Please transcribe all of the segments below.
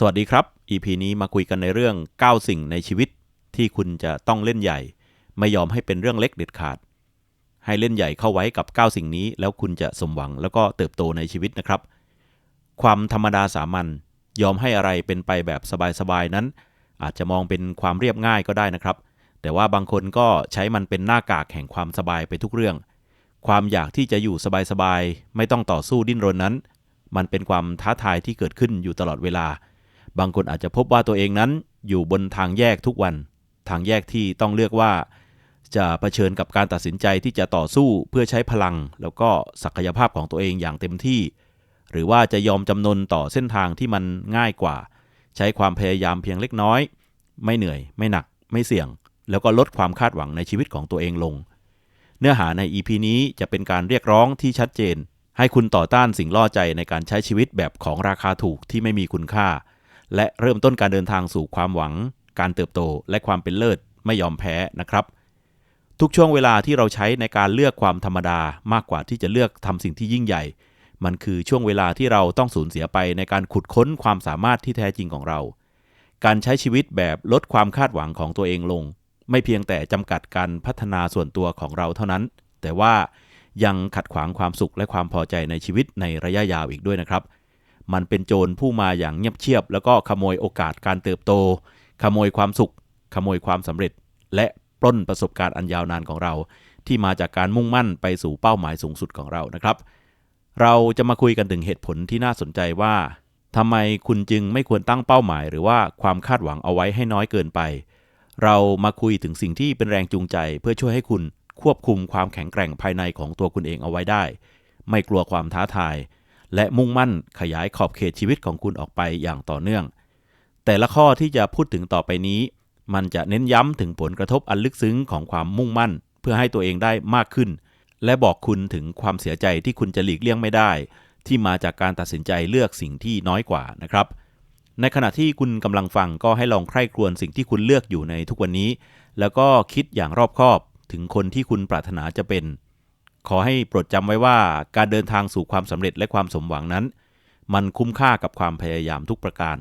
สวัสดีครับ EP นี้มาคุยกันในเรื่อง 9 สิ่งในชีวิตที่คุณจะต้องเล่นใหญ่ ไม่ยอมให้เป็นเรื่องเล็กเด็ดขาด ให้เล่นใหญ่เข้าไว้กับ 9 สิ่งนี้ แล้วคุณจะสมหวังแล้วก็เติบโตในชีวิตนะครับ ความธรรมดาสามัญยอมให้อะไรเป็นไปแบบสบายๆนั้น อาจจะมองเป็นความเรียบง่ายก็ได้นะครับ แต่ว่าบางคนก็ใช้มันเป็นหน้ากากแห่งความสบายไปทุกเรื่อง ความอยากที่จะอยู่สบายๆไม่ต้องต่อสู้ดิ้นรนนั้น มันเป็นความท้าทายที่เกิดขึ้นอยู่ตลอดเวลา บางคนอาจจะพบว่าตัวเองนั้นอยู่บนทางแยกทุกวัน ทางแยกที่ต้องเลือกว่า จะะเผชิญกับการตัดสินใจที่จะต่อสู้เพื่อใช้พลัง แล้วก็ศักยภาพของตัวเองอย่างเต็มที่ หรือว่าจะยอมจำนนต่อเส้นทางที่มันง่ายกว่า ใช้ความพยายามเพียงเล็กน้อย ไม่เหนื่อย ไม่หนัก ไม่เสี่ยง แล้วก็ลดความคาดหวังในชีวิตของตัวเองลง เนื้อหาใน EP นี้จะเป็นการเรียกร้องที่ชัดเจน ให้คุณต่อต้านสิ่งล่อใจในการใช้ชีวิตแบบของราคาถูกที่ไม่มีคุณค่า และเริ่มต้นการเดินทางสู่ความหวัง การเติบโตและความเป็นเลิศไม่ยอมแพ้นะครับ ทุกช่วงเวลาที่เราใช้ในการเลือกความธรรมดามากกว่าที่จะเลือกทำสิ่งที่ยิ่งใหญ่ มันคือช่วงเวลาที่เราต้องสูญเสียไปในการขุดค้นความสามารถที่แท้จริงของเรา การใช้ชีวิตแบบลดความคาดหวังของตัวเองลง ไม่เพียงแต่จำกัดการพัฒนาส่วนตัวของเราเท่านั้น แต่ว่ายังขัดขวางความสุขและความพอใจในชีวิตในระยะยาวอีกด้วยนะครับ มันเป็นโจรผู้มาอย่างเงียบเชียบ แล้วก็ขโมยโอกาสการเติบโต ขโมยความสุข ขโมยความสำเร็จ และปล้นประสบการณ์อันยาวนานของเรา ที่มาจากการมุ่งมั่นไปสู่เป้าหมายสูงสุดของเรานะครับ เราจะมาคุยกันถึงเหตุผลที่น่าสนใจว่าทำไมคุณจึงไม่ควรตั้งเป้าหมาย หรือว่าความคาดหวังเอาไว้ให้น้อยเกินไป เรามาคุยถึงสิ่งที่เป็นแรงจูงใจ เพื่อช่วยให้คุณควบคุมความแข็งแกร่งภายในของตัวคุณเองเอาไว้ได้ ไม่กลัวความท้าทาย และมุ่งมั่นขยายขอบเขตชีวิตของคุณออกไปอย่างต่อเนื่อง แต่ละข้อที่จะพูดถึงต่อไปนี้ มันจะเน้นย้ำถึงผลกระทบอันลึกซึ้งของความมุ่งมั่น เพื่อให้ตัวเองได้มากขึ้น และบอกคุณถึงความเสียใจที่คุณจะหลีกเลี่ยงไม่ได้ ที่มาจากการตัดสินใจเลือกสิ่งที่น้อยกว่านะครับ ในขณะที่คุณกำลังฟังก็ให้ลองใคร่ครวญสิ่งที่คุณเลือกอยู่ในทุกวันนี้ แล้วก็คิดอย่างรอบคอบถึงคนที่คุณปรารถนาจะเป็น ขอให้โปรดจำไว้ว่าการเดินทางสู่ความสำเร็จและความสมหวังนั้น มันคุ้มค่ากับความพยายามทุกประการ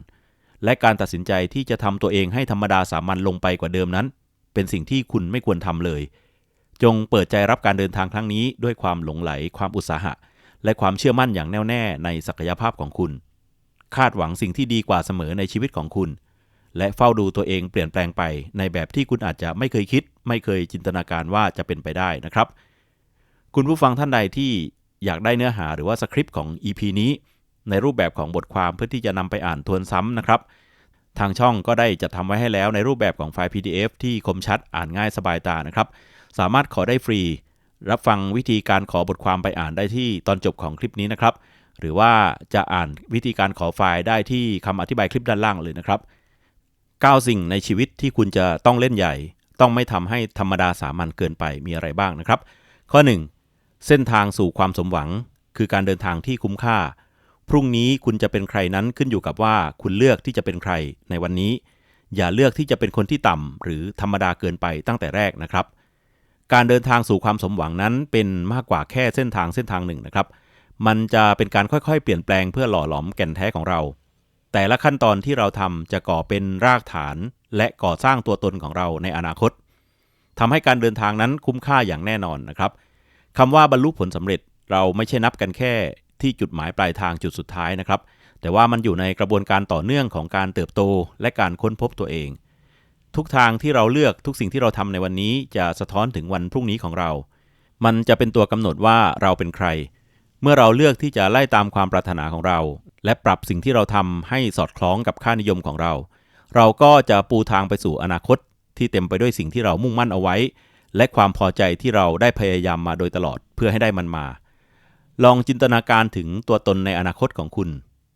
และการตัดสินใจที่จะทำตัวเองให้ธรรมดาสามัญลงไปกว่าเดิมนั้น เป็นสิ่งที่คุณไม่ควรทำเลย จงเปิดใจรับการเดินทางครั้งนี้ ด้วยความหลงไหล ความอุตสาหะ และความเชื่อมั่นอย่างแน่วแน่ในศักยภาพของคุณ คาดหวังสิ่งที่ดีกว่าเสมอในชีวิตของคุณ และเฝ้าดูตัวเองเปลี่ยนแปลงไป ในแบบที่คุณอาจจะไม่เคยคิด ไม่เคยจินตนาการว่าจะเป็นไปได้นะครับ คุณผู้ฟังท่านใดที่อยากได้เนื้อหาหรือว่าสคริปต์ของ EP นี้ ในรูปแบบของบทความเพื่อที่จะนำไปอ่านทวนซ้ำนะครับ ทางช่องก็ได้จัดทำไว้ให้แล้วในรูปแบบของไฟล์ PDF ที่คมชัดอ่านง่ายสบายตานะครับ สามารถขอได้ฟรี รับฟังวิธีการขอบทความไปอ่านได้ที่ตอนจบของคลิปนี้นะครับ หรือว่าจะอ่านวิธีการขอไฟล์ได้ที่คำอธิบายคลิปด้านล่างเลยนะครับ9สิ่งในชีวิตที่คุณจะต้องเล่นใหญ่ ต้องไม่ทำให้ธรรมดาสามัญเกินไปมีอะไรบ้างนะครับ ข้อ 1 เส้นทางสู่ความสมหวัง คือการเดินทางที่คุ้มค่า พรุ่งนี้คุณจะเป็นใครนั้นขึ้นอยู่กับว่าคุณเลือกที่จะเป็นใครในวันนี้ อย่าเลือกที่จะเป็นคนที่ต่ำหรือธรรมดาเกินไปตั้งแต่แรกนะครับ การเดินทางสู่ความสมหวังนั้นเป็นมากกว่าแค่เส้นทางเส้นทางหนึ่งนะครับ มันจะเป็นการค่อยๆ เปลี่ยนแปลงเพื่อหล่อหลอมแก่นแท้ของเรา แต่ละขั้นตอนที่เราทำจะก่อเป็นรากฐาน และก่อสร้างตัวตนของเราในอนาคตทำให้การเดินทางนั้นคุ้มค่าอย่างแน่นอนนะครับ คำว่าบรรลุผลสำเร็จเราไม่ใช่นับกันแค่ที่จุดหมายปลายทางจุดสุดท้ายนะครับ แต่ว่ามันอยู่ในกระบวนการต่อเนื่องของการเติบโตและการค้นพบตัวเอง ทุกทางที่เราเลือกทุกสิ่งที่เราทำในวันนี้จะสะท้อนถึงวันพรุ่งนี้ของเรา มันจะเป็นตัวกำหนดว่าเราเป็นใคร เมื่อเราเลือกที่จะไล่ตามความปรารถนาของเรา และปรับสิ่งที่เราทำให้สอดคล้องกับค่านิยมของเรา เราก็จะปูทางไปสู่อนาคตที่เต็มไปด้วยสิ่งที่เรามุ่งมั่นเอาไว้ และความพอใจที่เราได้พยายามมาโดยตลอดเพื่อให้ได้มันมา ลองจินตนาการถึงตัวตนในอนาคตของคุณ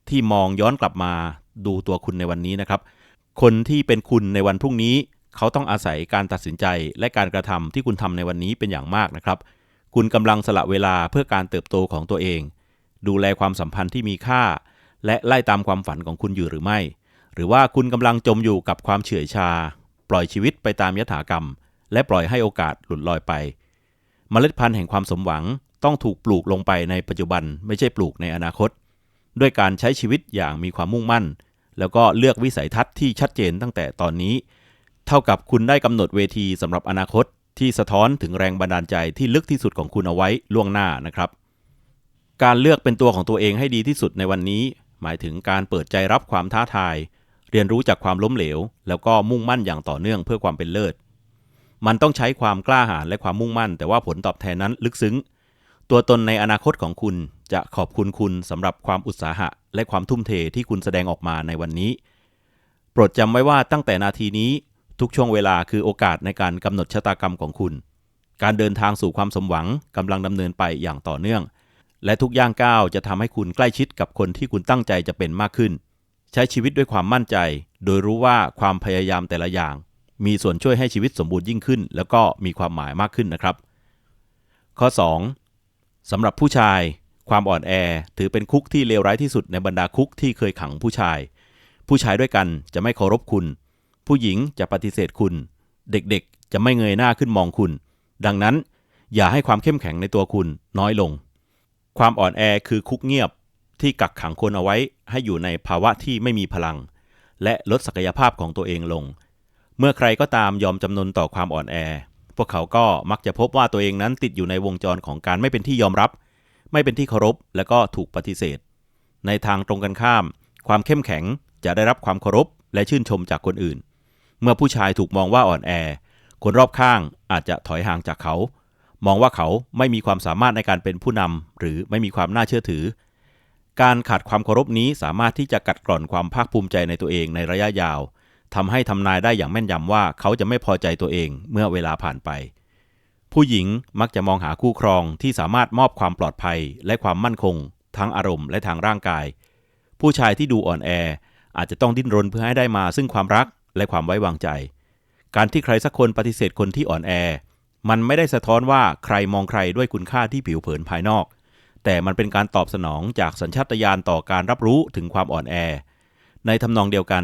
ที่มองย้อนกลับมาดูตัวคุณในวันนี้นะครับ คนที่เป็นคุณในวันพรุ่งนี้ เขาต้องอาศัยการตัดสินใจและการกระทำที่คุณทำในวันนี้เป็นอย่างมากนะครับ คุณกำลังสละเวลาเพื่อการเติบโตของตัวเอง ดูแลความสัมพันธ์ที่มีค่า และไล่ตามความฝันของคุณอยู่หรือไม่ หรือว่าคุณกำลังจมอยู่กับความเฉื่อยชา ปล่อยชีวิตไปตามยถากรรม และปล่อยให้โอกาสหลุดลอยไป เมล็ดพันธุ์แห่งความสมหวังต้องถูกปลูกลงไปในปัจจุบันไม่ใช่ปลูกในอนาคต ด้วยการใช้ชีวิตอย่างมีความมุ่งมั่น แล้วก็เลือกวิสัยทัศน์ที่ชัดเจนตั้งแต่ตอนนี้ เท่ากับคุณได้กำหนดเวทีสำหรับอนาคตที่สะท้อนถึงแรงบันดาลใจที่ลึกที่สุดของคุณเอาไว้ล่วงหน้านะครับ การเลือกเป็นตัวของตัวเองให้ดีที่สุดในวันนี้ หมายถึงการเปิดใจรับความท้าทาย เรียนรู้จากความล้มเหลว แล้วก็มุ่งมั่นอย่างต่อเนื่องเพื่อความเป็นเลิศ มันต้องใช้ความกล้าหาญและความมุ่งมั่น แต่ว่าผลตอบแทนนั้นลึกซึ้ง ตัวตนในอนาคตของคุณจะขอบคุณคุณสำหรับความอุตสาหะ และความทุ่มเทที่คุณแสดงออกมาในวันนี้ โปรดจำไว้ว่าตั้งแต่นาทีนี้ ทุกช่วงเวลาคือโอกาสในการกำหนดชะตากรรมของคุณ การเดินทางสู่ความสมหวังกำลังดำเนินไปอย่างต่อเนื่อง และทุกย่างก้าวจะทำให้คุณใกล้ชิดกับคนที่คุณตั้งใจจะเป็นมากขึ้น ใช้ชีวิตด้วยความมั่นใจ โดยรู้ว่าความพยายามแต่ละอย่าง มีส่วนช่วยให้ชีวิตสมบูรณ์ยิ่งขึ้น แล้วก็มีความหมายมากขึ้นนะครับ ข้อ 2. สำหรับผู้ชาย ความอ่อนแอถือเป็นคุกที่เลวร้ายที่สุดในบรรดาคุกที่เคยขังผู้ชาย ผู้ชายด้วยกันจะไม่เคารพคุณ ผู้หญิงจะปฏิเสธคุณ เด็กๆ จะไม่เงยหน้าขึ้นมองคุณ ดังนั้น อย่าให้ความเข้มแข็งในตัวคุณน้อยลง ความอ่อนแอคือคุกเงียบที่กักขังคนเอาไว้ให้อยู่ในภาวะที่ไม่มีพลัง และลดศักยภาพของตัวเองลง เมื่อใครก็ตามยอมจำนนต่อความอ่อนแอ พวกเขาก็มักจะพบว่าตัวเองนั้นติดอยู่ในวงจรของการไม่เป็นที่ยอมรับ ไม่เป็นที่เคารพ และก็ถูกปฏิเสธ ในทางตรงกันข้าม ความเข้มแข็งจะได้รับความเคารพ และชื่นชมจากคนอื่น เมื่อผู้ชายถูกมองว่าอ่อนแอ คนรอบข้างอาจจะถอยห่างจากเขา มองว่าเขาไม่มีความสามารถในการเป็นผู้นำหรือไม่มีความน่าเชื่อถือ การขาดความเคารพนี้สามารถที่จะกัดกร่อนความภาคภูมิใจในตัวเองในระยะยาว ทำให้ทำนายได้อย่างแม่นยำว่าเขาจะไม่พอใจตัวเองเมื่อเวลาผ่านไป ผู้หญิงมักจะมองหาคู่ครองที่สามารถมอบความปลอดภัยและความมั่นคง ทั้งอารมณ์และทางร่างกาย ผู้ชายที่ดูอ่อนแอ อาจจะต้องดิ้นรนเพื่อให้ได้มาซึ่งความรักและความไว้วางใจ การที่ใครสักคนปฏิเสธคนที่อ่อนแอ มันไม่ได้สะท้อนว่าใครมองใครด้วยคุณค่าที่ผิวเผินภายนอก แต่มันเป็นการตอบสนองจากสัญชาตญาณต่อการรับรู้ถึงความอ่อนแอ ในทำนองเดียวกัน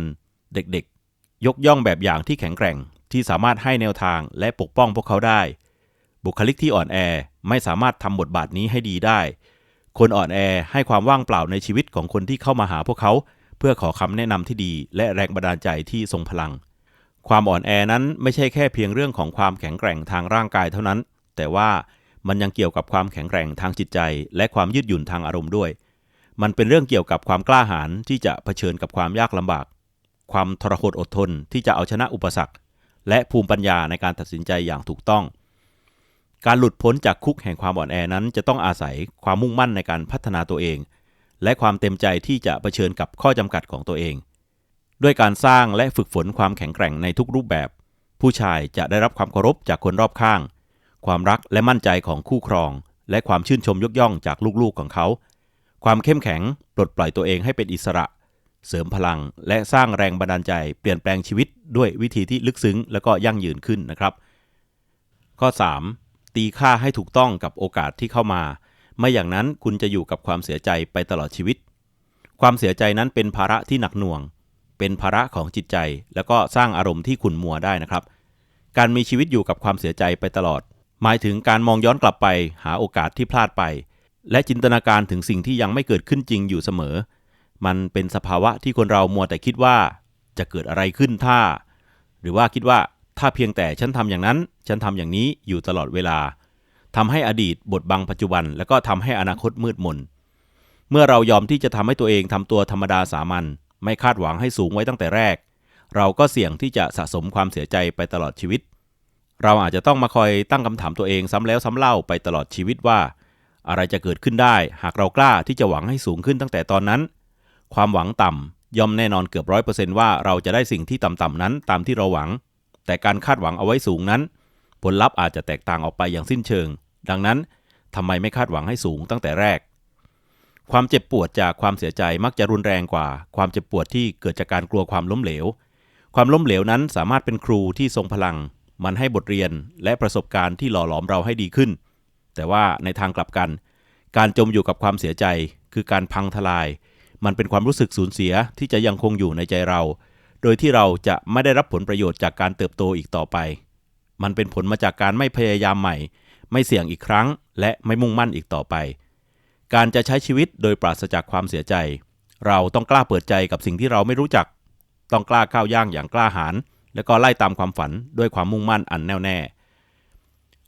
เด็กๆ ยกย่องแบบอย่างที่แข็งแกร่งที่สามารถให้แนวทางและปกป้องพวกเขาได้ บุคลิกที่อ่อนแอไม่สามารถทำบทบาทนี้ให้ดีได้ คนอ่อนแอให้ความว่างเปล่าในชีวิตของคนที่เข้ามาหาพวกเขา เพื่อขอคำแนะนำที่ดี และแรงบันดาลใจที่ทรงพลัง ความอ่อนแอนั้นไม่ใช่แค่เพียงเรื่องของความแข็งแกร่งทางร่างกายเท่านั้น แต่ว่ามันยังเกี่ยวกับความแข็งแกร่งทางจิตใจ และความยืดหยุ่นทางอารมณ์ด้วย มันเป็นเรื่องเกี่ยวกับความกล้าหาญที่จะเผชิญกับความยากลำบาก ความทรหดอดทนที่จะเอาชนะอุปสรรค และภูมิปัญญาในการตัดสินใจอย่างถูกต้อง การหลุดพ้นจากคุกแห่งความอ่อนแอนั้น จะต้องอาศัยความมุ่งมั่นในการพัฒนาตัวเอง และความเต็มใจที่จะเผชิญกับข้อจำกัดของตัวเอง ด้วยการสร้างและฝึกฝนความแข็งแกร่งในทุกรูปแบบ ผู้ชายจะได้รับความเคารพจากคนรอบข้าง ความรักและมั่นใจของคู่ครอง และความชื่นชมยกย่องจากลูกๆของเขา ความเข้มแข็งปลดปล่อยตัวเองให้เป็นอิสระ เสริมพลัง และสร้างแรงบันดาลใจเปลี่ยนแปลงชีวิตด้วยวิธีที่ลึกซึ้ง และก็ยั่งยืนขึ้นนะครับ ข้อ 3. ตีค่าให้ถูกต้องกับโอกาสที่เข้ามา ไม่อย่างนั้นคุณจะอยู่กับความเสียใจไปตลอดชีวิต ความเสียใจนั้นเป็นภาระที่หนักหน่วง เป็นภาระของจิตใจ แล้วก็สร้างอารมณ์ที่ขุ่นมัวได้นะครับ การมีชีวิตอยู่กับความเสียใจไปตลอด หมายถึงการมองย้อนกลับไป หาโอกาสที่พลาดไป และจินตนาการถึงสิ่งที่ยังไม่เกิดขึ้นจริงอยู่เสมอ มันเป็นสภาวะที่คนเรามัวแต่คิดว่าจะเกิดอะไรขึ้นถ้า หรือว่าคิดว่าถ้าเพียงแต่ฉันทำอย่างนั้น ฉันทำอย่างนี้อยู่ตลอดเวลาทำให้อดีตบทบังปัจจุบัน แล้วก็ทำให้อนาคตมืดมน เมื่อเรายอมที่จะทำให้ตัวเองทำตัวธรรมดาสามัญไม่คาดหวังให้สูงไว้ตั้งแต่แรก เราก็เสี่ยงที่จะสะสมความเสียใจไปตลอดชีวิต เราอาจจะต้องมาคอยตั้งคำถามตัวเองซ้ำแล้วซ้ำเล่าไปตลอดชีวิตว่า อะไรจะเกิดขึ้นได้ หากเรากล้าที่จะหวังให้สูงขึ้นตั้งแต่ตอนนั้น ความหวังต่ำย่อมแน่นอนเกือบร้อยเปอร์เซนต์ว่าเราจะได้สิ่งที่ต่ำๆนั้นตามที่เราหวัง แต่การคาดหวังเอาไว้สูงนั้น ผลลัพธ์อาจจะแตกต่างออกไปอย่างสิ้นเชิง ดังนั้นทำไมไม่คาดหวังให้สูงตั้งแต่แรก ความเจ็บปวดจากความเสียใจมักจะรุนแรงกว่า ความเจ็บปวดที่เกิดจากการกลัวความล้มเหลว ความล้มเหลวนั้นสามารถเป็นครูที่ทรงพลัง มันให้บทเรียนและประสบการณ์ที่หล่อหลอมเราให้ดีขึ้น แต่ว่าในทางกลับกัน การจมอยู่กับความเสียใจคือการพังทลาย มันเป็นความรู้สึกสูญเสียที่จะยังคงอยู่ในใจเรา โดยที่เราจะไม่ได้รับผลประโยชน์จากการเติบโตอีกต่อไป มันเป็นผลมาจากการไม่พยายามใหม่ ไม่เสี่ยงอีกครั้ง และไม่มุ่งมั่นอีกต่อไป การจะใช้ชีวิตโดยปราศจากความเสียใจ เราต้องกล้าเปิดใจกับสิ่งที่เราไม่รู้จัก ต้องกล้าก้าวย่างอย่างกล้าหาญ แล้วก็ไล่ตามความฝันด้วยความมุ่งมั่นอันแน่วแน่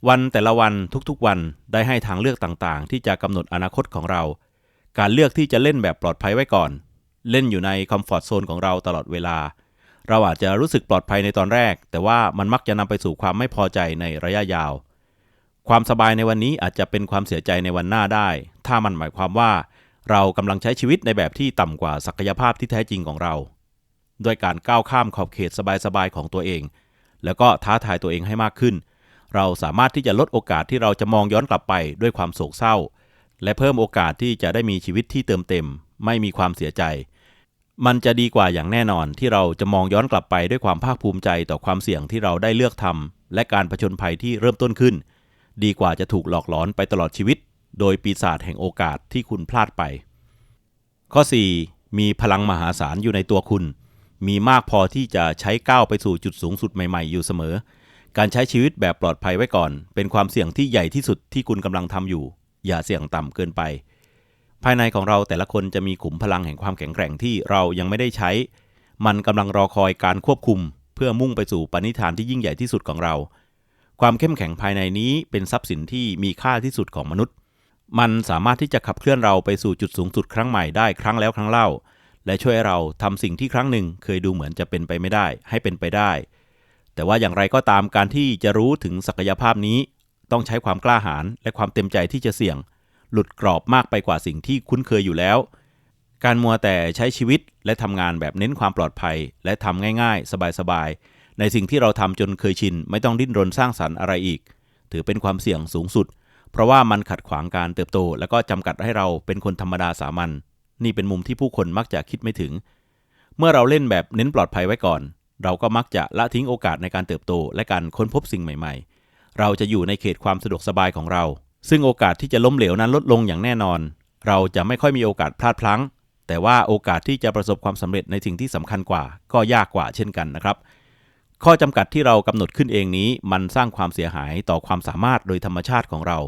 วันแต่ละวันทุกๆวันได้ให้ทางเลือกต่างๆ ที่จะกำหนดอนาคตของเรา การเลือกที่จะเล่นแบบปลอดภัยไว้ก่อน เล่นอยู่ในคอมฟอร์ทโซนของเราตลอดเวลา เราอาจจะรู้สึกปลอดภัยในตอนแรก แต่ว่ามันมักจะนำไปสู่ความไม่พอใจในระยะยาว ความสบายในวันนี้อาจจะเป็นความเสียใจในวันหน้าได้ ถ้ามันหมายความว่า เรากำลังใช้ชีวิตในแบบที่ต่ำกว่าศักยภาพที่แท้จริงของเราด้วยการก้าวข้ามขอบเขตสบายๆของตัวเอง แล้วก็ท้าทายตัวเองให้มากขึ้น เราสามารถที่จะลดโอกาสที่เราจะมองย้อนกลับไปด้วยความโศกเศร้า และเพิ่มโอกาสที่จะได้มีชีวิตที่เติมเต็ม ไม่มีความเสียใจ มันจะดีกว่าอย่างแน่นอนที่เราจะมองย้อนกลับไปด้วยความภาคภูมิใจต่อความเสี่ยงที่เราได้เลือกทำและการผจญภัยที่เริ่มต้นขึ้น ดีกว่าจะถูกหลอกหลอนไปตลอดชีวิต โดยปีศาจแห่งโอกาสที่คุณพลาดไป ข้อ 4. มีพลังมหาศาลอยู่ในตัวคุณ มีมากพอที่จะใช้ก้าวไปสู่จุดสูงสุดใหม่ๆ อยู่เสมอ การใช้ชีวิตแบบปลอดภัยไว้ก่อน เป็นความเสี่ยงที่ใหญ่ที่สุดที่คุณกำลังทำอยู่ อย่าเสี่ยงต่ำเกินไป ภายในของเราแต่ละคนจะมีขุมพลังแห่งความแข็งแกร่งที่เรายังไม่ได้ใช้ มันกำลังรอคอยการควบคุม เพื่อมุ่งไปสู่ปณิธานที่ยิ่งใหญ่ที่สุดของเรา ความเข้มแข็งภายในนี้เป็นทรัพย์สินที่มีค่าที่สุดของมนุษย์ มันสามารถที่จะขับเคลื่อนเราไปสู่จุดสูงสุดครั้งใหม่ได้ครั้งแล้วครั้งเล่า และช่วยเราทำสิ่งที่ครั้งหนึ่งเคยดูเหมือนจะเป็นไปไม่ได้ ให้เป็นไปได้แต่ว่าอย่างไรก็ตามการที่จะรู้ถึงศักยภาพนี้ ต้องใช้ความกล้าหาญและความเต็มใจที่จะเสี่ยง หลุดกรอบมากไปกว่าสิ่งที่คุ้นเคยอยู่แล้ว การมัวแต่ใช้ชีวิตและทำงานแบบเน้นความปลอดภัย และทำง่ายๆ สบายๆ ในสิ่งที่เราทำจนเคยชิน ไม่ต้องดิ้นรนสร้างสรรค์อะไรอีก ถือเป็นความเสี่ยงสูงสุด เพราะว่ามันขัดขวางการเติบโต และก็จำกัดให้เราเป็นคนธรรมดาสามัญนี่เป็นมุมที่ผู้คนมักจะคิดไม่ถึง เมื่อเราเล่นแบบเน้นปลอดภัยไว้ก่อน เราก็มักจะละทิ้งโอกาสในการเติบโต และการค้นพบสิ่งใหม่ๆ เราจะอยู่ในเขตความสะดวกสบายของเรา ซึ่งโอกาสที่จะล้มเหลวนั้นลดลงอย่างแน่นอน เราจะไม่ค่อยมีโอกาสพลาดพลั้ง แต่ว่าโอกาสที่จะประสบความสำเร็จในสิ่งที่สำคัญกว่า ก็ยากกว่าเช่นกันนะครับ ข้อจำกัดที่เรากำหนดขึ้นเองนี้ มันสร้างความเสียหายต่อความสามารถโดยธรรมชาติของเรา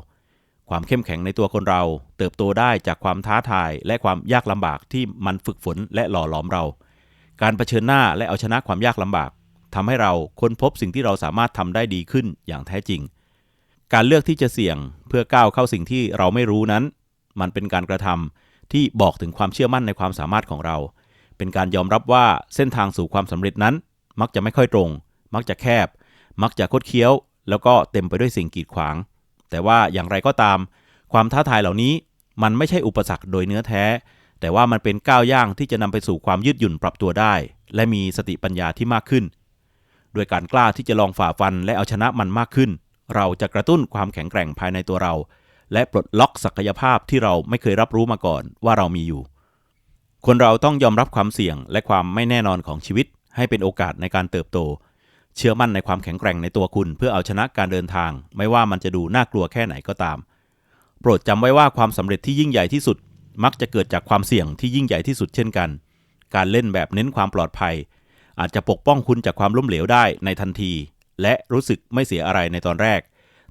ความเข้มแข็งในตัวคนเรา เติบโตได้จากความท้าทาย และความยากลำบากที่มันฝึกฝนและหล่อหลอมเรา การเผชิญหน้าและเอาชนะความยากลำบาก ทำให้เราค้นพบสิ่งที่เราสามารถทำได้ดีขึ้นอย่างแท้จริง การเลือกที่จะเสี่ยงเพื่อก้าวเข้าสิ่งที่เราไม่รู้นั้น มันเป็นการกระทำที่บอกถึงความเชื่อมั่นในความสามารถของเรา เป็นการยอมรับว่าเส้นทางสู่ความสำเร็จนั้น มักจะไม่ค่อยตรง มักจะแคบ มักจะคดเคี้ยว แล้วก็เต็มไปด้วยสิ่งกีดขวาง แต่ว่าอย่างไรก็ตาม ความท้าทายเหล่านี้มันไม่ใช่อุปสรรคโดยเนื้อแท้ แต่ว่ามันเป็นก้าวย่างที่จะนำไปสู่ความยืดหยุ่นปรับตัวได้ และมีสติปัญญาที่มากขึ้น ด้วยการกล้าที่จะลองฝ่าฟันและเอาชนะมันมากขึ้น เราจะกระตุ้นความแข็งแกร่งภายในตัวเรา และปลดล็อกศักยภาพที่เราไม่เคยรับรู้มาก่อนว่าเรามีอยู่ คนเราต้องยอมรับความเสี่ยงและความไม่แน่นอนของชีวิต ให้เป็นโอกาสในการเติบโต เชื่อมั่นในความแข็งแกร่งในตัวคุณ เพื่อเอาชนะการเดินทาง ไม่ว่ามันจะดูน่ากลัวแค่ไหนก็ตาม โปรดจำไว้ว่าความสำเร็จที่ยิ่งใหญ่ที่สุด มักจะเกิดจากความเสี่ยงที่ยิ่งใหญ่ที่สุดเช่นกัน การเล่นแบบเน้นความปลอดภัย อาจจะปกป้องคุณจากความล้มเหลวได้ในทันที และรู้สึกไม่เสียอะไรในตอนแรก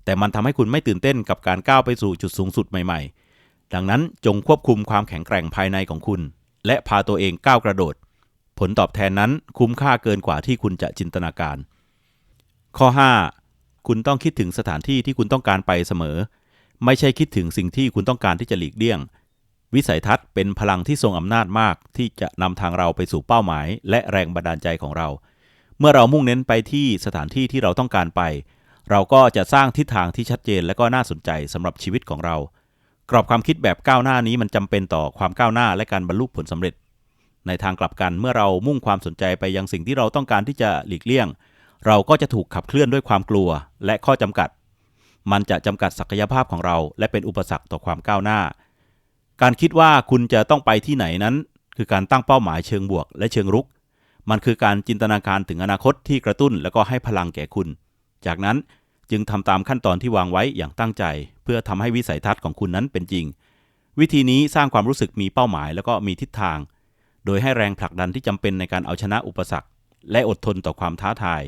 แต่มันทำให้คุณไม่ตื่นเต้นกับการก้าวไปสู่จุดสูงสุดใหม่ ๆ ดังนั้นจงควบคุมความแข็งแกร่งภายในของคุณ และพาตัวเองก้าวกระโดด ผลตอบแทนนั้นคุ้มค่าเกินกว่าที่คุณจะจินตนาการ ข้อ 5 คุณต้องคิดถึงสถานที่ที่คุณต้องการไปเสมอ ไม่ใช่คิดถึงสิ่งที่คุณต้องการที่จะหลีกเลี่ยง วิสัยทัศน์เป็นพลังที่ทรงอำนาจมากที่จะนำทางเราไปสู่เป้าหมาย และแรงบันดาลใจของเรา เมื่อเรามุ่งเน้นไปที่สถานที่ที่เราต้องการไป เราก็จะสร้างทิศทางที่ชัดเจนและก็น่าสนใจสำหรับชีวิตของเรา กรอบความคิดแบบก้าวหน้านี้มันจำเป็นต่อความก้าวหน้าและการบรรลุผลสำเร็จ ในทางกลับกันเมื่อเรามุ่งความสนใจไปยังสิ่งที่เราต้องการที่จะหลีกเลี่ยง เราก็จะถูกขับเคลื่อนด้วยความกลัว และข้อจำกัด มันจะจำกัดศักยภาพของเรา และเป็นอุปสรรคต่อความก้าวหน้า การคิดว่าคุณจะต้องไปที่ไหนนั้น คือการตั้งเป้าหมายเชิงบวก และเชิงรุก มันคือการจินตนาการถึงอนาคตที่กระตุ้นและก็ให้พลังแก่คุณ จากนั้นจึงทำตามขั้นตอนที่วางไว้อย่างตั้งใจ เพื่อทำให้วิสัยทัศน์ของคุณนั้นเป็นจริง วิธีนี้สร้างความรู้สึกมีเป้าหมายแล้วก็มีทิศทาง โดยให้แรงผลักดันที่จำเป็นในการเอาชนะอุปสรรค และอดทนต่อความท้าทาย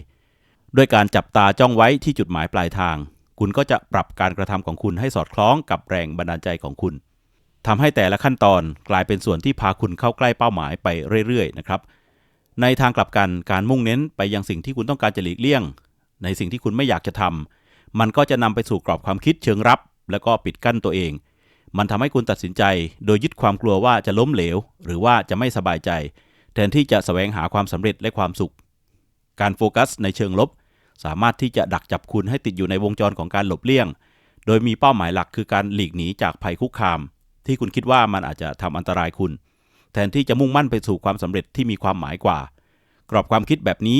ด้วยการจับตาจ้องไว้ที่จุดหมายปลายทาง คุณก็จะปรับการกระทำของคุณให้สอดคล้องกับแรงบันดาลใจของคุณ ทำให้แต่ละขั้นตอนกลายเป็นส่วนที่พาคุณเข้าใกล้เป้าหมายไปเรื่อยๆนะครับ ในทางกลับกันการมุ่งเน้นไปยังสิ่งที่คุณต้องการจะหลีกเลี่ยง ในสิ่งที่คุณไม่อยากจะทำมันก็จะนำไปสู่กรอบความคิดเชิงรับ แล้วก็ปิดกั้นตัวเอง มันทำให้คุณตัดสินใจ โดยยึดความกลัวว่าจะล้มเหลว หรือว่าจะไม่สบายใจ แทนที่จะแสวงหาความสำเร็จและความสุข การโฟกัส ในเชิงลบ สามารถที่จะดักจับคุณให้ติดอยู่ในวงจรของการหลบเลี่ยง โดยมีเป้าหมายหลักคือการหลีกหนีจากภัยคุกคาม ที่คุณคิดว่ามันอาจจะทำอันตรายคุณ แทนที่จะมุ่งมั่นไปสู่ความสำเร็จที่มีความหมายกว่า กรอบความคิดแบบนี้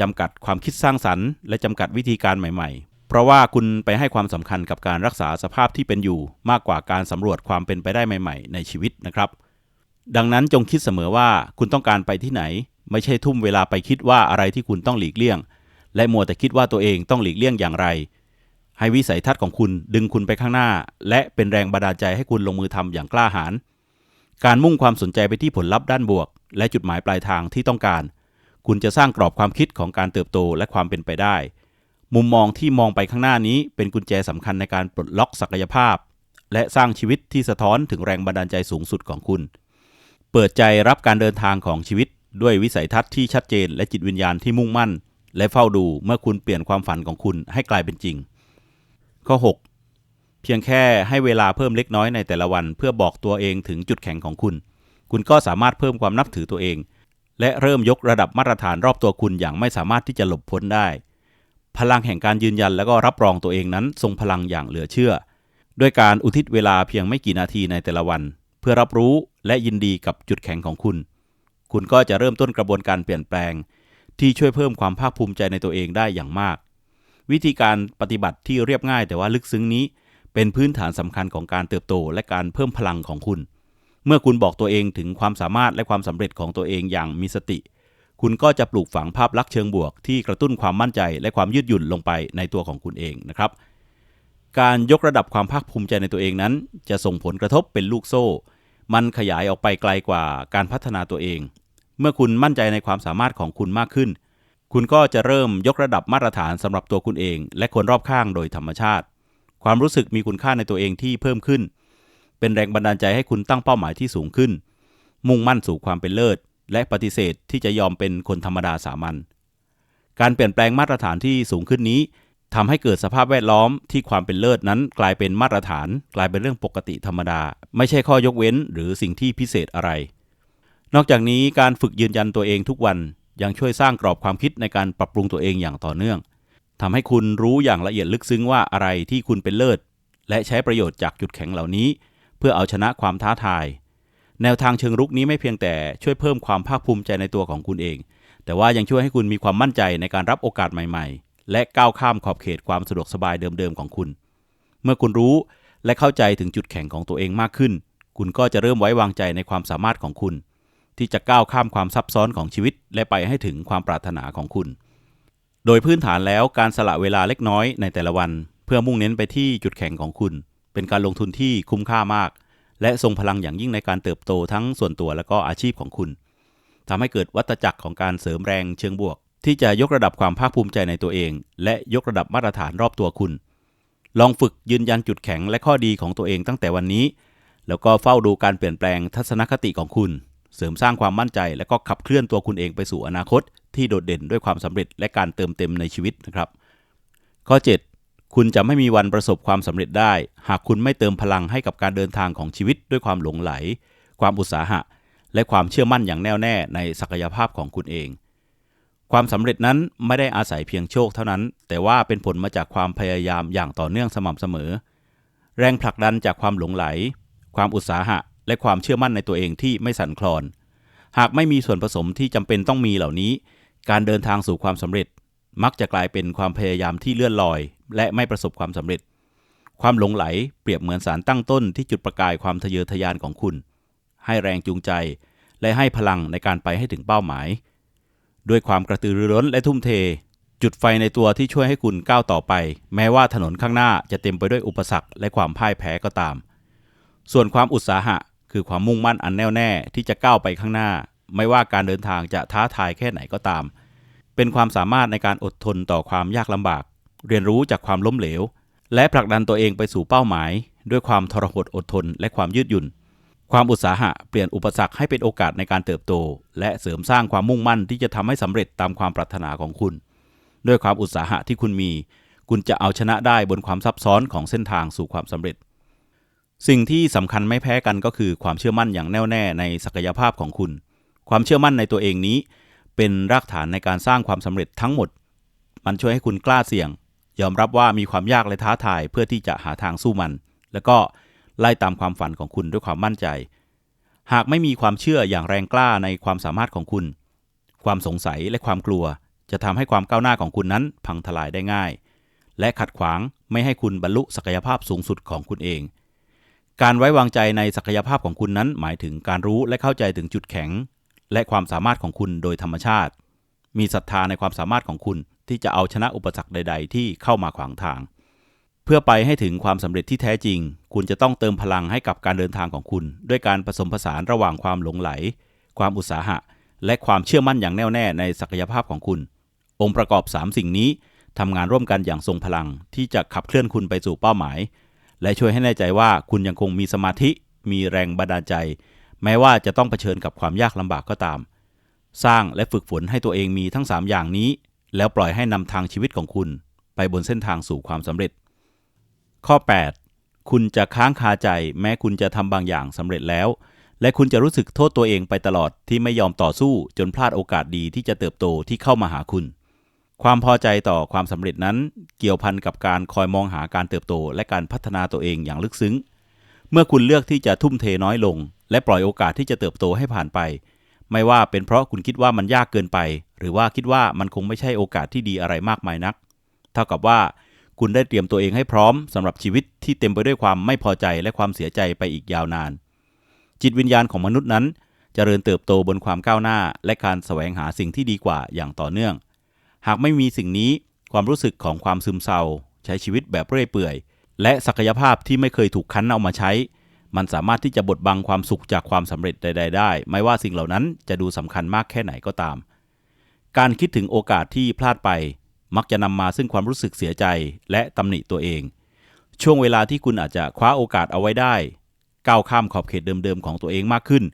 จำกัดความคิดสร้างสรรค์ และจำกัดวิธีการใหม่ ๆ เพราะว่าคุณไปให้ความสำคัญกับการรักษาสภาพที่เป็นอยู่ มากกว่าการสำรวจความเป็นไปได้ใหม่ ๆ ในชีวิตนะครับ ดังนั้นจงคิดเสมอว่าคุณต้องการไปที่ไหน ไม่ใช่ทุ่มเวลาไปคิดว่าอะไรที่คุณต้องหลีกเลี่ยง และมัวแต่คิดว่าตัวเองต้องหลีกเลี่ยงอย่างไร ให้วิสัยทัศน์ของคุณดึงคุณไปข้างหน้า และเป็นแรงบันดาลใจให้คุณลงมือทำอย่างกล้าหาญการมุ่งความสนใจไปที่ผลลัพธ์ด้านบวก และจุดหมายปลายทางที่ต้องการ คุณจะสร้างกรอบความคิดของการเติบโตและความเป็นไปได้ มุมมองที่มองไปข้างหน้านี้เป็นกุญแจสำคัญในการปลดล็อกศักยภาพ และสร้างชีวิตที่สะท้อนถึงแรงบันดาลใจสูงสุดของคุณ เปิดใจรับการเดินทางของชีวิต ด้วยวิสัยทัศน์ที่ชัดเจน และจิตวิญญาณที่มุ่งมั่น และเฝ้าดูเมื่อคุณเปลี่ยนความฝันของคุณให้กลายเป็นจริง ข้อ 6 เพียงแค่ให้เวลาเพิ่มเล็กน้อยในแต่ละวัน เพื่อบอกตัวเองถึงจุดแข็งของคุณ คุณก็สามารถเพิ่มความนับถือตัวเอง และเริ่มยกระดับมาตรฐานรอบตัวคุณอย่างไม่สามารถที่จะหลบพ้นได้ พลังแห่งการยืนยันและก็รับรองตัวเองนั้น ทรงพลังอย่างเหลือเชื่อ ด้วยการอุทิศเวลาเพียงไม่กี่นาทีในแต่ละวัน เพื่อรับรู้และยินดีกับจุดแข็งของคุณ คุณก็จะเริ่มต้นกระบวนการเปลี่ยนแปลง ที่ช่วยเพิ่มความภาคภูมิใจในตัวเองได้อย่างมาก วิธีการปฏิบัติที่เรียบง่าย แต่ว่าลึกซึ้งนี้ เป็นพื้นฐานสำคัญของการเติบโต และการเพิ่มพลังของคุณ เมื่อคุณบอกตัวเองถึงความสามารถและความสำเร็จของตัวเองอย่างมีสติ คุณก็จะปลูกฝังภาพลักษณ์เชิงบวก ที่กระตุ้นความมั่นใจและความยืดหยุ่นลงไปในตัวของคุณเองนะครับ การยกระดับความภาคภูมิใจในตัวเองนั้น จะส่งผลกระทบเป็นลูกโซ่ มันขยายออกไปไกลกว่าการพัฒนาตัวเอง เมื่อคุณมั่นใจในความสามารถของคุณมากขึ้น คุณก็จะเริ่มยกระดับมาตรฐานสำหรับตัวคุณเอง และคนรอบข้างโดยธรรมชาติ ความรู้สึกมีคุณค่าในตัวเองที่เพิ่มขึ้น เป็นแรงบันดาลใจให้คุณตั้งเป้าหมายที่สูงขึ้น มุ่งมั่นสู่ความเป็นเลิศ และปฏิเสธที่จะยอมเป็นคนธรรมดาสามัญการเปลี่ยนแปลงมาตรฐานที่สูงขึ้นนี้ทำให้เกิดสภาพแวดล้อมที่ความเป็นเลิศนั้นกลายเป็นมาตรฐาน กลายเป็นเรื่องปกติธรรมดา ไม่ใช่ข้อยกเว้น หรือสิ่งที่พิเศษอะไร นอกจากนี้การฝึกยืนยันตัวเองทุกวัน ยังช่วยสร้างกรอบความคิดในการปรับปรุงตัวเองอย่างต่อเนื่องทำให้คุณรู้อย่างละเอียดลึกซึ้งว่าอะไรที่คุณเป็นเลิศ และใช้ประโยชน์จากจุดแข็งเหล่านี้ เพื่อเอาชนะความท้าทาย แนวทางเชิงรุกนี้ไม่เพียงแต่ช่วยเพิ่มความภาคภูมิใจในตัวของคุณเอง แต่ว่ายังช่วยให้คุณมีความมั่นใจในการรับโอกาสใหม่ๆ และก้าวข้ามขอบเขตความสะดวกสบายเดิมๆของคุณ เมื่อคุณรู้และเข้าใจถึงจุดแข็งของตัวเองมากขึ้น คุณก็จะเริ่มไว้วางใจในความสามารถของคุณ ที่จะก้าวข้ามความซับซ้อนของชีวิต และไปให้ถึงความปรารถนาของคุณ โดยพื้นฐานแล้วการสละเวลาเล็กน้อยในแต่ละวัน เพื่อมุ่งเน้นไปที่จุดแข็งของคุณ เป็นการลงทุนที่คุ้มค่ามาก และทรงพลังอย่างยิ่งในการเติบโตทั้งส่วนตัวและก็อาชีพของคุณทำให้เกิดวัตจักรของการเสริมแรงเชิงบวก ที่จะยกระดับความภาคภูมิใจในตัวเอง และยกระดับมาตรฐานรอบตัวคุณ ลองฝึกยืนยันจุดแข็งและข้อดีของตัวเองตั้งแต่วันนี้ แล้วก็เฝ้าดูการเปลี่ยนแปลงทัศนคติของคุณ เสริมสร้างความมั่นใจ และก็ขับเคลื่อนตัวคุณเองไปสู่อนาคต ที่โดดเด่นด้วยความสำเร็จและการเติมเต็มในชีวิตนะครับ ข้อ 7 คุณจะไม่มีวันประสบความสำเร็จได้ หากคุณไม่เติมพลังให้กับการเดินทางของชีวิตด้วยความหลงไหล ความอุตสาหะ และความเชื่อมั่นอย่างแน่วแน่ในศักยภาพของคุณเอง ความสำเร็จนั้นไม่ได้อาศัยเพียงโชคเท่านั้น แต่ว่าเป็นผลมาจากความพยายามอย่างต่อเนื่องสม่ำเสมอ แรงผลักดันจากความหลงไหล ความอุตสาหะ และความเชื่อมั่นในตัวเองที่ไม่สั่นคลอน หากไม่มีส่วนผสมที่จำเป็นต้องมีเหล่านี้ การเดินทางสู่ความสำเร็จ มักจะกลายเป็นความพยายามที่เลื่อนลอย และไม่ประสบความสำเร็จ ความหลงไหลเปรียบเหมือนสารตั้งต้นที่จุดประกายความทะเยอทะยานของคุณ ให้แรงจูงใจ และให้พลังในการไปให้ถึงเป้าหมาย ด้วยความกระตือรือร้นและทุ่มเท จุดไฟในตัวที่ช่วยให้คุณก้าวต่อไป แม้ว่าถนนข้างหน้าจะเต็มไปด้วยอุปสรรคและความพ่ายแพ้ก็ตาม ส่วนความอุตสาหะ คือความมุ่งมั่นอันแน่วแน่ที่จะก้าวไปข้างหน้า ไม่ว่าการเดินทางจะท้าทายแค่ไหนก็ตาม เป็นความสามารถในการอดทนต่อความยากลำบาก เรียนรู้จากความล้มเหลว และผลักดันตัวเองไปสู่เป้าหมาย ด้วยความทรหดอดทนและความยืดหยุ่น ความอุตสาหะเปลี่ยนอุปสรรคให้เป็นโอกาสในการเติบโต และเสริมสร้างความมุ่งมั่นที่จะทำให้สำเร็จตามความปรารถนาของคุณ ด้วยความอุตสาหะที่คุณมี คุณจะเอาชนะได้บนความซับซ้อนของเส้นทางสู่ความสำเร็จ สิ่งที่สำคัญไม่แพ้กันก็คือความเชื่อมั่นอย่างแน่วแน่ในศักยภาพของคุณ ความเชื่อมั่นในตัวเองนี้ เป็นรากฐานในการสร้างความสำเร็จทั้งหมด มันช่วยให้คุณกล้าเสี่ยง ยอมรับว่ามีความยากและท้าทายเพื่อที่จะหาทางสู้มัน แล้วก็ไล่ตามความฝันของคุณด้วยความมั่นใจ หากไม่มีความเชื่ออย่างแรงกล้าในความสามารถของคุณ ความสงสัยและความกลัว จะทำให้ความก้าวหน้าของคุณนั้นพังทลายได้ง่าย และขัดขวางไม่ให้คุณบรรลุศักยภาพสูงสุดของคุณเอง การไว้วางใจในศักยภาพของคุณนั้น หมายถึงการรู้และเข้าใจถึงจุดแข็ง และความสามารถของคุณโดยธรรมชาติ มีศรัทธาในความสามารถของคุณที่จะเอาชนะอุปสรรคใด ๆ ที่เข้ามาขวางทาง เพื่อไปให้ถึงความสำเร็จที่แท้จริง คุณจะต้องเติมพลังให้กับการเดินทางของคุณ ด้วยการผสมผสานระหว่างความหลงไหล ความอุตสาหะ และความเชื่อมั่นอย่างแน่วแน่ในศักยภาพของคุณ องค์ประกอบ 3 สิ่งนี้ทำงานร่วมกันอย่างทรงพลังที่จะขับเคลื่อนคุณไปสู่เป้าหมาย และช่วยให้แน่ใจว่าคุณยังคงมีสมาธิ มีแรงบันดาลใจ แม้ว่าจะต้องเผชิญกับความยากลำบากก็ตาม สร้างและฝึกฝนให้ตัวเองมีทั้ง 3 อย่างนี้ แล้วปล่อยให้นำทางชีวิตของคุณ ไปบนเส้นทางสู่ความสำเร็จ ข้อ 8 คุณจะค้างคาใจ แม้คุณจะทำบางอย่างสำเร็จแล้ว และคุณจะรู้สึกโทษตัวเองไปตลอดที่ไม่ยอมต่อสู้จนพลาดโอกาสดีที่จะเติบโตที่เข้ามาหาคุณ ความพอใจต่อความสำเร็จนั้น เกี่ยวพันกับการคอยมองหาการเติบโต และการพัฒนาตัวเองอย่างลึกซึ้ง เมื่อคุณเลือกที่จะทุ่มเทน้อยลง และปล่อยโอกาสที่จะเติบโตให้ผ่านไป ไม่ว่าเป็นเพราะคุณคิดว่ามันยากเกินไป หรือว่าคิดว่ามันคงไม่ใช่โอกาสที่ดีอะไรมากมายนัก เท่ากับว่าคุณได้เตรียมตัวเองให้พร้อมสำหรับชีวิตที่เต็มไปด้วยความไม่พอใจและความเสียใจไปอีกยาวนาน จิตวิญญาณของมนุษย์นั้นจเจริญเติบโตบนความก้าวหน้า และการแสวงหาสิ่งที่ดีกว่าอย่างต่อเนื่อง หากไม่มีสิ่งนี้ความรู้สึกของความซึมเศร้า ใช้ชีวิตแบบเรื่อยเปื่อย และศักยภาพที่ไม่เคยถูกคั้นเอามาใช้ มันสามารถที่จะบดบังความสุขจากความสำเร็จใด ๆ ได้ ไม่ว่าสิ่งเหล่านั้นจะดูสำคัญมากแค่ไหนก็ตาม การคิดถึงโอกาสที่พลาดไป มักจะนำมาซึ่งความรู้สึกเสียใจและตำหนิตัวเอง ช่วงเวลาที่คุณอาจจะคว้าโอกาสเอาไว้ได้ ก้าวข้ามขอบเขตเดิมๆของตัวเองมากขึ้น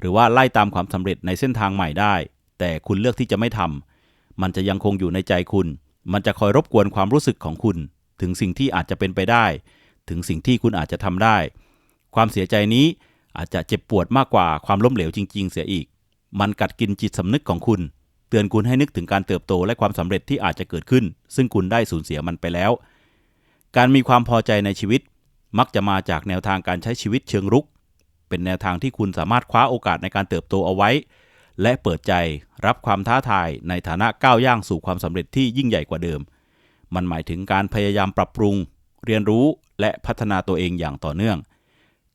หรือว่าไล่ตามความสำเร็จในเส้นทางใหม่ได้ แต่คุณเลือกที่จะไม่ทำ มันจะยังคงอยู่ในใจคุณ มันจะคอยรบกวนความรู้สึกของคุณ ถึงสิ่งที่อาจจะเป็นไปได้ ถึงสิ่งที่คุณอาจจะทำได้ ความเสียใจนี้อาจจะเจ็บปวดมากกว่าความล้มเหลวจริง ๆ เสียอีก มันกัดกินจิตสำนึกของคุณ เตือนคุณให้นึกถึงการเติบโตและความสำเร็จที่อาจจะเกิดขึ้น ซึ่งคุณได้สูญเสียมันไปแล้ว การมีความพอใจในชีวิต มักจะมาจากแนวทางการใช้ชีวิตเชิงรุก เป็นแนวทางที่คุณสามารถคว้าโอกาสในการเติบโตเอาไว้ และเปิดใจรับความท้าทายในฐานะก้าวย่างสู่ความสำเร็จที่ยิ่งใหญ่กว่าเดิม มันหมายถึงการพยายามปรับปรุง เรียนรู้และพัฒนาตัวเองอย่างต่อเนื่อง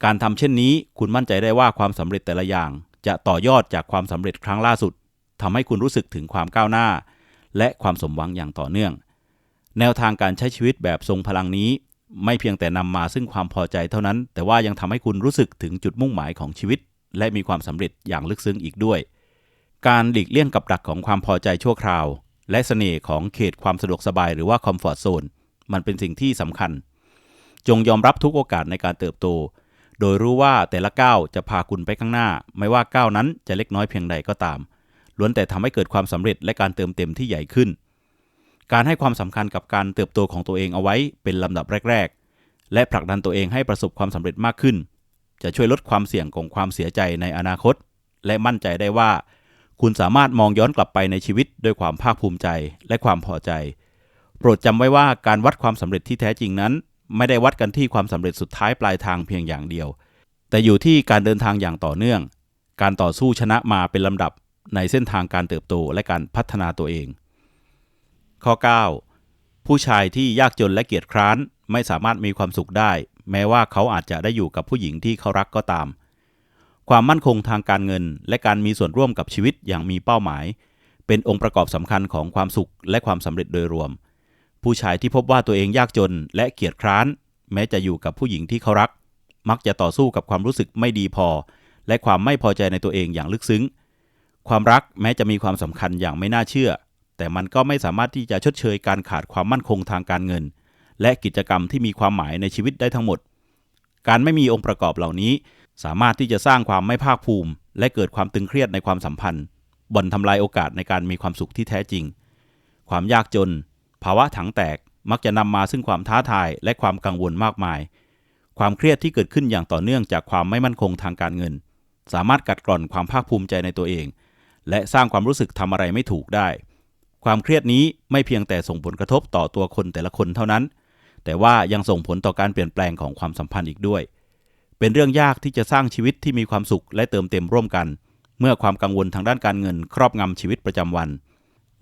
การทำเช่นนี้คุณมั่นใจได้ว่าความสำเร็จแต่ละอย่าง จะต่อยอดจากความสำเร็จครั้งล่าสุดทำให้คุณรู้สึกถึงความก้าวหน้า และความสมหวังอย่างต่อเนื่อง แนวทางการใช้ชีวิตแบบทรงพลังนี้ ไม่เพียงแต่นำมาซึ่งความพอใจเท่านั้น แต่ว่ายังทำให้คุณรู้สึกถึงจุดมุ่งหมายของชีวิต และมีความสำเร็จอย่างลึกซึ้งอีกด้วย การหลีกเลี่ยงกับดักของความพอใจชั่วคราว และเสน่ห์ของเขตความสะดวกสบายหรือว่าคอมฟอร์ทโซนมันเป็นสิ่งที่สำคัญ จงยอมรับทุกโอกาสในการเติบโต โดยรู้ว่าแต่ละก้าวจะพาคุณไปข้างหน้า ไม่ว่าก้าวนั้นจะเล็กน้อยเพียงใดก็ตาม ล้วนแต่ทำให้เกิดความสำเร็จและการเติมเต็มที่ใหญ่ขึ้น การให้ความสำคัญกับการเติบโตของตัวเองเอาไว้เป็นลำดับแรก ๆ และผลักดันตัวเองให้ประสบความสำเร็จมากขึ้น จะช่วยลดความเสี่ยงของความเสียใจในอนาคต และมั่นใจได้ว่า คุณสามารถมองย้อนกลับไปในชีวิตด้วยความภาคภูมิใจและความพอใจ โปรดจำไว้ว่าการวัดความสำเร็จที่แท้จริงนั้น ไม่ได้วัดกันที่ความสำเร็จสุดท้ายปลายทางเพียงอย่างเดียว แต่อยู่ที่การเดินทางอย่างต่อเนื่อง การต่อสู้ชนะมาเป็นลำดับในเส้นทางการเติบโตและการพัฒนาตัวเอง ข้อ 9 ผู้ชายที่ยากจนและเกียจคร้านไม่สามารถมีความสุขได้ แม้ว่าเขาอาจจะได้อยู่กับผู้หญิงที่เขารักก็ตาม ความมั่นคงทางการเงิน และการมีส่วนร่วมกับชีวิตอย่างมีเป้าหมาย เป็นองค์ประกอบสำคัญของความสุขและความสำเร็จโดยรวม ผู้ชายที่พบว่าตัวเองยากจนและเกียจคร้าน แม้จะอยู่กับผู้หญิงที่เขารัก มักจะต่อสู้กับความรู้สึกไม่ดีพอ และความไม่พอใจในตัวเองอย่างลึกซึ้ง ความรักแม้จะมีความสำคัญอย่างไม่น่าเชื่อ แต่มันก็ไม่สามารถที่จะชดเชยการขาดความมั่นคงทางการเงิน และกิจกรรมที่มีความหมายในชีวิตได้ทั้งหมด การไม่มีองค์ประกอบเหล่านี้ สามารถที่จะสร้างความไม่ภาคภูมิ และเกิดความตึงเครียดในความสัมพันธ์บ่นทำลายโอกาสในการมีความสุขที่แท้จริง ความยากจน ภาวะถังแตกมักจะนำมาซึ่งความท้าทายและความกังวลมากมาย ความเครียดที่เกิดขึ้นอย่างต่อเนื่องจากความไม่มั่นคงทางการเงิน สามารถกัดกร่อนความภาคภูมิใจในตัวเอง และสร้างความรู้สึกทำอะไรไม่ถูกได้ ความเครียดนี้ไม่เพียงแต่ส่งผลกระทบต่อตัวคนแต่ละคนเท่านั้น แต่ว่ายังส่งผลต่อการเปลี่ยนแปลงของความสัมพันธ์อีกด้วย เป็นเรื่องยากที่จะสร้างชีวิตที่มีความสุขและเติมเต็มร่วมกัน เมื่อความกังวลทางด้านการเงิน ครอบงำชีวิตประจำวัน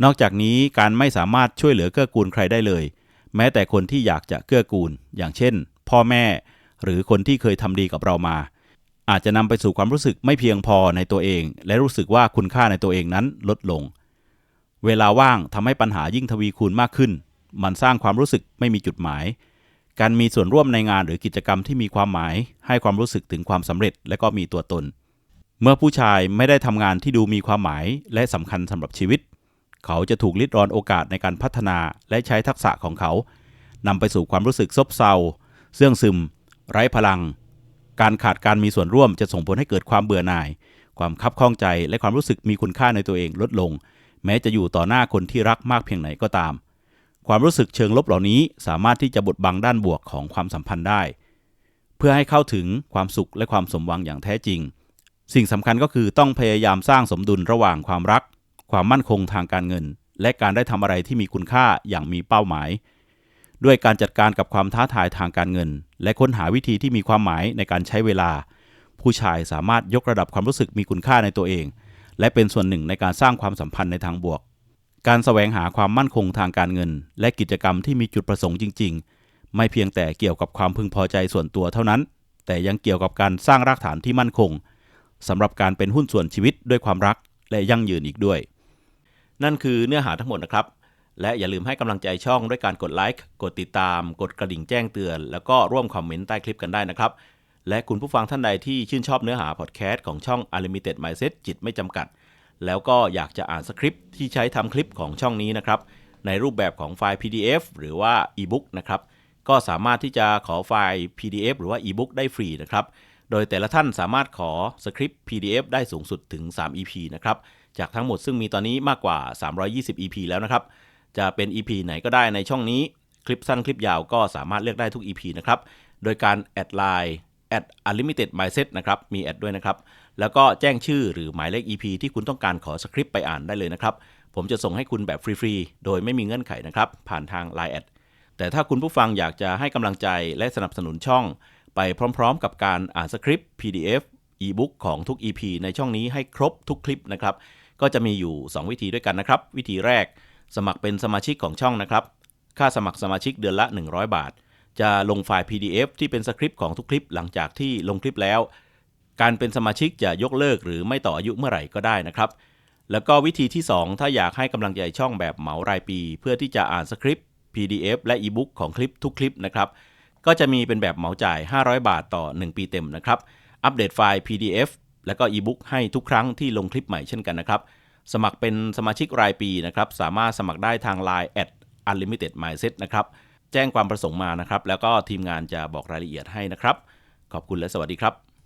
นอกจากนี้การไม่สามารถช่วยเหลือเกื้อกูลใครได้เลย แม้แต่คนที่อยากจะเกื้อกูล อย่างเช่น พ่อแม่ หรือคนที่เคยทำดีกับเรามา อาจจะนำไปสู่ความรู้สึกไม่เพียงพอในตัวเอง และรู้สึกว่าคุณค่าในตัวเองนั้นลดลง เวลาว่างทำให้ปัญหายิ่งทวีคูณมากขึ้น มันสร้างความรู้สึกไม่มีจุดหมาย การมีส่วนร่วมในงานหรือกิจกรรมที่มีความหมาย ให้ความรู้สึกถึงความสำเร็จและก็มีตัวตน เมื่อผู้ชายไม่ได้ทำงานที่ดูมีความหมายและสำคัญสำหรับชีวิต เขาจะถูกลิดรอนโอกาสในการพัฒนาและใช้ทักษะของเขานำไปสู่ความรู้สึกซบเซาเสื่องซึม ไร้พลัง การขาดการมีส่วนร่วมจะส่งผลให้เกิดความเบื่อหน่าย ความคับข้องใจและความรู้สึกมีคุณค่าในตัวเองลดลง แม้จะอยู่ต่อหน้าคนที่รักมากเพียงไหนก็ตาม ความรู้สึกเชิงลบเหล่านี้สามารถที่จะบดบังด้านบวกของความสัมพันธ์ได้ เพื่อให้เข้าถึงความสุขและความสมหวังอย่างแท้จริง สิ่งสำคัญก็คือต้องพยายามสร้างสมดุลระหว่างความรัก ความมั่นคงทางการเงิน และการได้ทำอะไรที่มีคุณค่าอย่างมีเป้าหมาย ด้วยการจัดการกับความท้าทายทางการเงิน และค้นหาวิธีที่มีความหมายในการใช้เวลา ผู้ชายสามารถยกระดับความรู้สึกมีคุณค่าในตัวเอง และเป็นส่วนหนึ่งในการสร้างความสัมพันธ์ในทางบวก การแสวงหาความมั่นคงทางการเงิน และกิจกรรมที่มีจุดประสงค์จริง ๆ ไม่เพียงแต่เกี่ยวกับความพึงพอใจส่วนตัวเท่านั้น แต่ยังเกี่ยวกับการสร้างรากฐานที่มั่นคงสำหรับการเป็นหุ้นส่วนชีวิตด้วยความรักและยั่งยืนอีกด้วย นั่นคือเนื้อหาทั้งหมดนะครับ และอย่าลืมให้กำลังใจช่องด้วยการกดไลค์กดติดตาม กดกระดิ่งแจ้งเตือน แล้วก็ร่วมคอมเมนต์ใต้คลิปกันได้นะครับ และคุณผู้ฟังท่านใดที่ชื่นชอบเนื้อหาพอดแคสต์ของช่อง Unlimited Mindset จิตไม่จำกัด แล้วก็อยากจะอ่านสคริปต์ที่ใช้ทำคลิปของช่องนี้นะครับ ในรูปแบบของไฟล์ PDF หรือว่า e-book นะครับ ก็สามารถที่จะขอไฟล์ PDF หรือว่า e-book ได้ฟรีนะครับ โดยแต่ละท่านสามารถขอสคริปต์ PDF ได้สูงสุดถึง 3 EP นะครับ จากทั้งหมดซึ่งมีตอนนี้มากกว่า 320 EP แล้วนะครับ จะเป็น EP ไหนก็ได้ในช่องนี้ คลิปสั้นคลิปยาวก็สามารถเลือกได้ทุก EP นะครับ โดยการแอดไลน์ at unlimited mindset นะครับ มีแอดด้วยนะครับ แล้วก็แจ้งชื่อหรือหมายเลข EP ที่คุณต้องการขอสคริปต์ไปอ่านได้เลยนะครับ ผมจะส่งให้คุณแบบฟรีๆ โดยไม่มีเงื่อนไขนะครับ ผ่านทาง Line แอดแต่ถ้าคุณผู้ฟังอยากจะให้กำลังใจและสนับสนุนช่อง ไปพร้อมๆ กับการอ่านสคริปต์ PDF e-book ของทุก EP ในช่องนี้ให้ครบทุกคลิปนะครับ ก็จะมีอยู่ 2 วิธีด้วยกันนะครับ วิธีแรก สมัครเป็นสมาชิกของช่องนะครับ ค่าสมัครสมาชิกเดือนละ 100 บาท จะลงไฟล์ PDF ที่เป็นสคริปต์ของทุกคลิปหลังจากที่ลงคลิปแล้ว การเป็นสมาชิกจะยกเลิกหรือไม่ต่ออายุเมื่อไหร่ก็ได้นะครับ แล้วก็วิธีที่ 2 ถ้าอยากให้กำลังใจช่องแบบเหมารายปี เพื่อที่จะอ่านสคริปต์ PDF และ e-book ของคลิปทุกคลิปนะครับก็จะมีเป็นแบบเหมาจ่าย 500 บาทต่อ 1 ปีเต็มนะครับ อัปเดตไฟล์ PDF แล้วก็ e-book ให้ทุกครั้งที่ลงคลิปใหม่เช่นกันนะครับ สมัครเป็นสมาชิกรายปีนะครับ สามารถสมัครได้ทาง Line at unlimited mindset นะครับ แจ้งความประสงค์มานะครับ แล้วก็ทีมงานจะบอกรายละเอียดให้นะครับ ขอบคุณและสวัสดีครับ